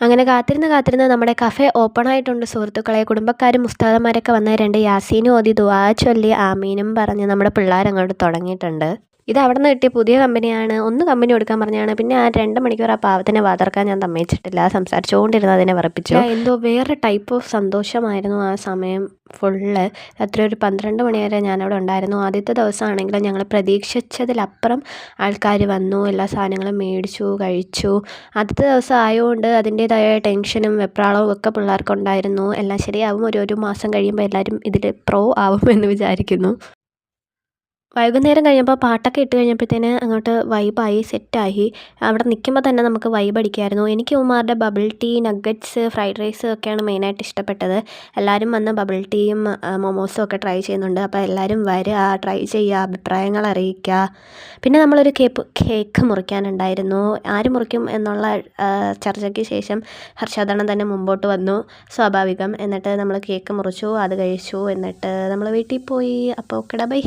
അങ്ങനെ കാത്തിരുന്ന് കാത്തിരുന്ന് നമ്മുടെ കഫേ ഓപ്പൺ ആയിട്ടുണ്ട്. സുഹൃത്തുക്കളെ കുടുംബക്കാരും മുസ്താദന്മാരൊക്കെ വന്ന് രണ്ട് യാസീനും ഓതി ദുവാ ചൊല്ലി ആമീനും പറഞ്ഞ് നമ്മുടെ പിള്ളേർ അങ്ങോട്ട് തുടങ്ങിയിട്ടുണ്ട്. ഇത് അവിടെ നിന്ന് കിട്ടിയ പുതിയ കമ്പനിയാണ്. ഒന്ന് കമ്പനി കൊടുക്കാൻ പറഞ്ഞാണ്. പിന്നെ ആ രണ്ട് മണിക്കൂർ ആ പാവത്തിനെ വാതർക്കാൻ ഞാൻ തമ്മിച്ചിട്ടില്ല സംസാരിച്ചുകൊണ്ടിരുന്ന അതിനെ വിറപ്പിച്ചു എന്തോ വേറെ ടൈപ്പ് ഓഫ് സന്തോഷമായിരുന്നു ആ സമയം ഫുള്ള് രാത്രി ഒരു പന്ത്രണ്ട് മണി വരെ ഞാനവിടെ ഉണ്ടായിരുന്നു. ആദ്യത്തെ ദിവസമാണെങ്കിലും ഞങ്ങൾ പ്രതീക്ഷിച്ചതിലപ്പുറം ആൾക്കാർ വന്നു എല്ലാ സാധനങ്ങളും മേടിച്ചു കഴിച്ചു. ആദ്യത്തെ ദിവസം ആയതുകൊണ്ട് അതിന്റേതായ ടെൻഷനും വെപ്രാളവും ഒക്കെ പിള്ളേർക്കുണ്ടായിരുന്നു. എല്ലാം ശരിയാവും. ഒരു ഒരു മാസം കഴിയുമ്പോൾ എല്ലാവരും ഇതിൽ പ്രോ ആവുമെന്ന് വിചാരിക്കുന്നു. വൈകുന്നേരം കഴിഞ്ഞപ്പോൾ പാട്ടൊക്കെ ഇട്ട് കഴിഞ്ഞപ്പോഴത്തേന് അങ്ങോട്ട് വൈബായി സെറ്റായി അവിടെ നിൽക്കുമ്പോൾ തന്നെ നമുക്ക് വൈബ് അടിക്കായിരുന്നു. എനിക്ക് ഉമാരുടെ bubble tea nuggets fried rice ഒക്കെയാണ് മെയിനായിട്ട് ഇഷ്ടപ്പെട്ടത്. എല്ലാവരും വന്ന് ബബിൾ ടീയും മൊമോസും ഒക്കെ ട്രൈ ചെയ്യുന്നുണ്ട്. അപ്പോൾ എല്ലാവരും വരിക ട്രൈ ചെയ്യുക അഭിപ്രായങ്ങൾ അറിയിക്കുക പിന്നെ നമ്മളൊരു കേക്ക് കേക്ക് മുറിക്കാനുണ്ടായിരുന്നു. ആര് മുറിക്കും എന്നുള്ള ചർച്ചയ്ക്ക് ശേഷം ഹർഷാദണം തന്നെ മുമ്പോട്ട് വന്നു. സ്വാഭാവികം. എന്നിട്ട് നമ്മൾ കേക്ക് മുറിച്ചു അത് കഴിച്ചു. എന്നിട്ട് നമ്മൾ വീട്ടിൽ പോയി. അപ്പോൾ ഓക്കെടാ ബൈ.